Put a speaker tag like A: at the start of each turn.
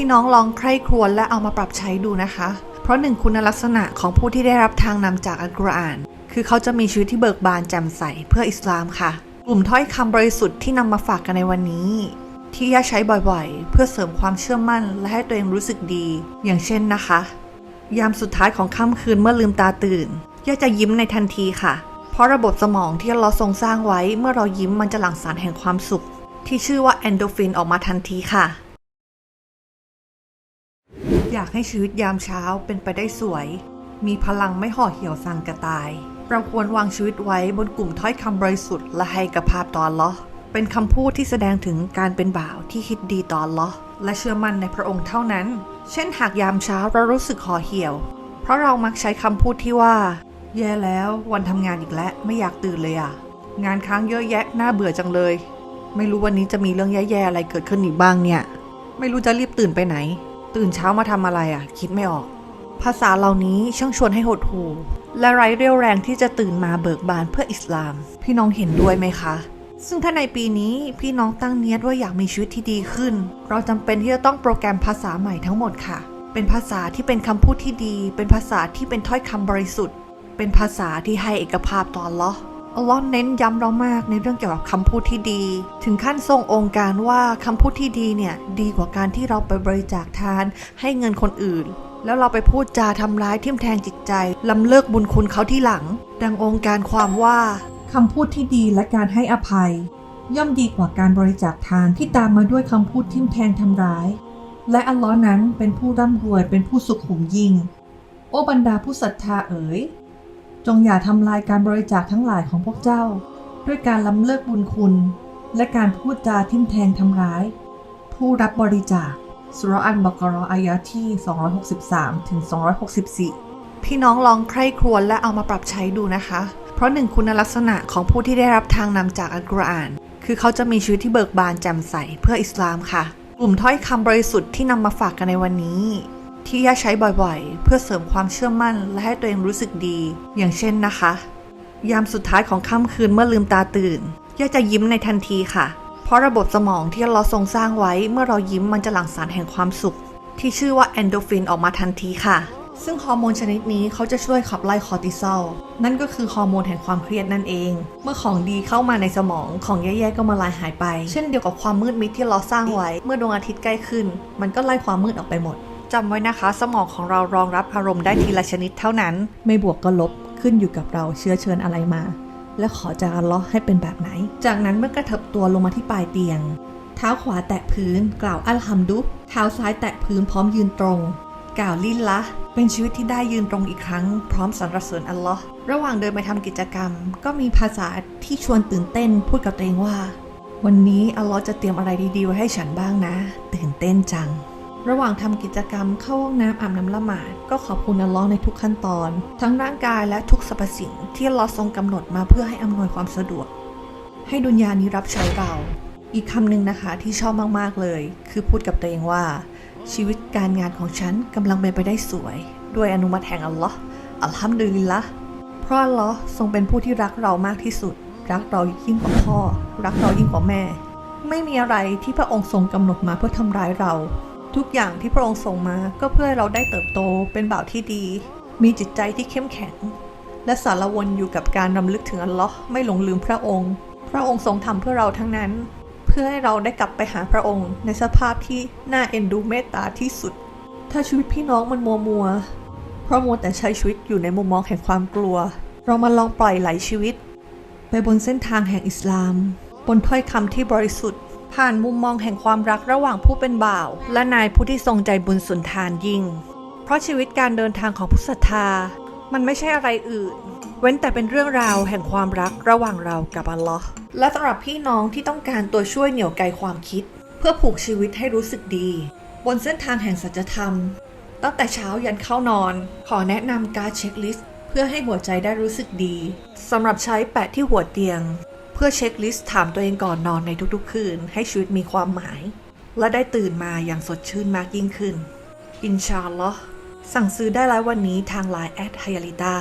A: พี่น้องลองใคร่ครวญและเอามาปรับใช้ดูนะคะ เพราะหนึ่งคุณลักษณะของผู้ที่ได้รับทางนำจากอัลกุรอาน คือเขาจะมีชีวิตที่เบิกบานแจ่มใสเพื่ออิสลามค่ะ กลุ่มถ้อยคำบริสุทธิ์ที่นำมาฝากกันในวันนี้ ที่ย่าใช้บ่อยๆ เพื่อเสริมความเชื่อมั่นและให้ตัวเองรู้สึกดี อย่างเช่นนะคะ ยามสุดท้ายของค่ำคืนเมื่อลืมตาตื่นย่าจะยิ้มในทันทีค่ะ เพราะระบบสมองที่เราทรงสร้างไว้ เมื่อเรายิ้มมันจะหลั่งสารแห่งความสุข ที่ชื่อว่าแอนโดฟินออกมาทันทีค่ะ อยากให้ชีวิตยามเช้าเป็นไปได้สวย มีพลังไม่ห่อเหี่ยวสังกระตาย เราควรวางชีวิตไว้บนกลุ่มถ้อยคำบริสุทธิ์และให้กระภาพตอนลอเป็นคำพูดที่แสดงถึงการเป็นบ่าวที่คิดดีตออัลลอและเชื่อมั่นในพระองค์เท่านั้น เช่นหากยามเช้าเรารู้สึกห่อเหี่ยว เพราะเรามักใช้คำพูดที่ว่า แย่แล้ววันทำงานอีกแล้วไม่อยากตื่นเลยอะงานค้างเยอะแยะน่าเบื่อจังเลย ไม่รู้วันนี้จะมีเรื่องแย่ๆอะไรเกิดขึ้นอีกบ้างเนี่ย ไม่รู้จะรีบตื่นไปไหน ตื่นเช้ามาทำอะไรอะ่ะ คิดไม่ออก ภาษาเหล่านี้ช่างชวนให้หดหู่และไร้เรี่ยวแรงที่จะตื่นมาเบิกบานเพื่ออิสลาม พี่น้องเห็นด้วยไหมคะ ซึ่งถ้าในปีนี้พี่น้องตั้งเนียดว่าอยากมีชีวิตที่ดีขึ้น เราจำเป็นที่จะต้องโปรแกรมภาษาใหม่ทั้งหมดค่ะ เป็นภาษาที่เป็นคำพูดที่ดี เป็นภาษาที่เป็นถ้อยคำบริสุทธิ์ เป็นภาษาที่ให้เอกภาพต่ออัลลอ อัลลอฮ์เน้นย้ำเรามากในเรื่องเกี่ยวกับคำพูดที่ดี ถึงขั้นทรงองค์การว่าคำพูดที่ดีเนี่ยดีกว่าการที่เราไปบริจาคทานให้เงินคนอื่น แล้วเราไปพูดจาทำร้ายทิ่มแทงจิตใจลำเลิกบุญคุณเขาที่หลัง ดังองค์การความว่าคำพูดที่ดีและการให้อภัย ย่อมดีกว่าการบริจาคทานที่ตามมาด้วยคำพูดทิ่มแทงทำร้าย และอัลลอฮ์นั้นเป็นผู้ร่ำรวยเป็นผู้สุขุมยิ่ง โอ้บรรดาผู้ศรัทธาเอ๋ย จงอย่าทำลายการบริจาคทั้งหลายของพวกเจ้า ด้วยการล้ำเลิกบุญคุณ และการพูดจาทิ่มแทงทำร้าย ผู้รับบริจาคสุรอันบกรออายะที่ 263ถึง264 พี่น้องลองใคร่ครวญและเอามาปรับใช้ดูนะคะ เพราะหนึ่งคุณลักษณะของผู้ที่ได้รับทางนำจากอัลกุรอาน คือเขาจะมีชีวิตที่เบิกบานแจ่มใสเพื่ออิสลามค่ะ กลุ่มถ้อยคำบริสุทธิ์ที่นำมาฝากกันในวันนี้ ที่ย่าใช้บ่อยๆ เพื่อเสริมความเชื่อมั่นและให้ตัวเองรู้สึกดี อย่างเช่นนะคะ ยามสุดท้ายของค่ำคืนเมื่อลืมตาตื่นย่าจะยิ้มในทันทีค่ะ เพราะระบบสมองที่เราทรงสร้างไว้เมื่อเรายิ้มมันจะหลั่งสารแห่งความสุข ที่ชื่อว่าแอนโดฟินออกมาทันทีค่ะ ซึ่งฮอร์โมนชนิดนี้เขาจะช่วยขับไล่คอร์ติซอลนั่นก็คือฮอร์โมนแห่งความเครียดนั่นเอง เมื่อของดีเข้ามาในสมองของแย่ๆก็มาลายหายไป เช่นเดียวกับความมืดมิดที่เราสร้างไว้ เมื่อดวงอาทิตย์ใกล้ขึ้น มันก็ไล่ความมืดออกไปหมด จำไว้นะคะ สมองของเรารองรับอารมณ์ได้ทีละชนิดเท่านั้น ไม่บวกก็ลบขึ้นอยู่กับเราเชื้อเชิญอะไรมา และขอจากอัลลอฮ์ให้เป็นแบบไหน จากนั้นเมื่อกระเถิบตัวลงมาที่ปลายเตียง เท้าขวาแตะพื้น กล่าวอัลฮัมดุเท้าซ้ายแตะพื้นพร้อมยืนตรง กล่าวลินละเป็นชีวิตที่ได้ยืนตรงอีกครั้ง พร้อมสรรเสริญอัลลอฮ์ระหว่างเดินไปทำกิจกรรม ก็มีภาษาที่ชวนตื่นเต้น พูดกับตัวเองว่า วันนี้อัลลอฮ์จะเตรียมอะไรดีๆไว้ให้ฉันบ้างนะ ตื่นเต้นจัง ระหว่างทำกิจกรรมเข้าห้องน้ำอาบน้ำละหมาด ก็ขอบคุณอัลลอฮ์ในทุกขั้นตอน ทั้งร่างกายและทุกสรรพสิ่งที่อัลลอฮ์ทรงกำหนดมาเพื่อให้อำนวยความสะดวก ให้ดุนยานี้รับใช้เรา อีกคำหนึ่งนะคะที่ชอบมากๆเลย คือพูดกับตัวเองว่า ชีวิตการงานของฉันกำลังเป็นไปได้สวย ด้วยอนุมัติแห่งอัลลอฮ์อัลฮัมดุลิลละเพราะอัลลอฮ์ทรงเป็นผู้ที่รักเรามากที่สุด รักเรายิ่งกว่าพ่อ รักเรายิ่งกว่าแม่ ไม่มีอะไรที่พระองค์ทรงกำหนดมาเพื่อทำร้ายเรา ทุกอย่างที่พระองค์ทรงมาก็เพื่อเราได้เติบโตเป็นบ่าวที่ดี มีจิตใจที่เข้มแข็ง และสารวนอยู่กับการรำลึกถึงอัลลอฮ์ไม่หลงลืมพระองค์ พระองค์ทรงทำเพื่อเราทั้งนั้น เพื่อให้เราได้กลับไปหาพระองค์ ในสภาพที่น่าเอ็นดูเมตตาที่สุด ถ้าชีวิตพี่น้องมันมัวมัวเพราะมัวแต่ใช้ชีวิตอยู่ในมุมมองแห่งความกลัว เรามาลองปล่อยไหลชีวิต ไปบนเส้นทางแห่งอิสลาม บนถ้อยคำที่บริสุทธิ์ ผ่านมุมมองแห่งความรักระหว่างผู้เป็นบ่าว และนายผู้ที่ทรงใจบุญสุนทานยิ่ง เพราะชีวิตการเดินทางของผู้ศรัทธา มันไม่ใช่อะไรอื่น เว้นแต่เป็นเรื่องราวแห่งความรักระหว่างเรากับอัลลอฮ์และสำหรับพี่น้องที่ต้องการตัวช่วยเหนี่ยวไกลความคิด เพื่อผูกชีวิตให้รู้สึกดี บนเส้นทางแห่งสัจธรรม ตั้งแต่เช้ายันเข้านอน ขอแนะนำการเช็คลิสต์เพื่อให้หัวใจได้รู้สึกดีสำหรับใช้แปะที่หัวเตียง เพื่อเช็คลิสต์ถามตัวเองก่อนนอนในทุกๆ คืน ให้ชีวิตมีความหมาย และได้ตื่นมาอย่างสดชื่นมากยิ่งขึ้น อินชาอัลลอฮ์สั่งซื้อได้แล้ววันนี้ทางไลน์แอดไฮยาลิตา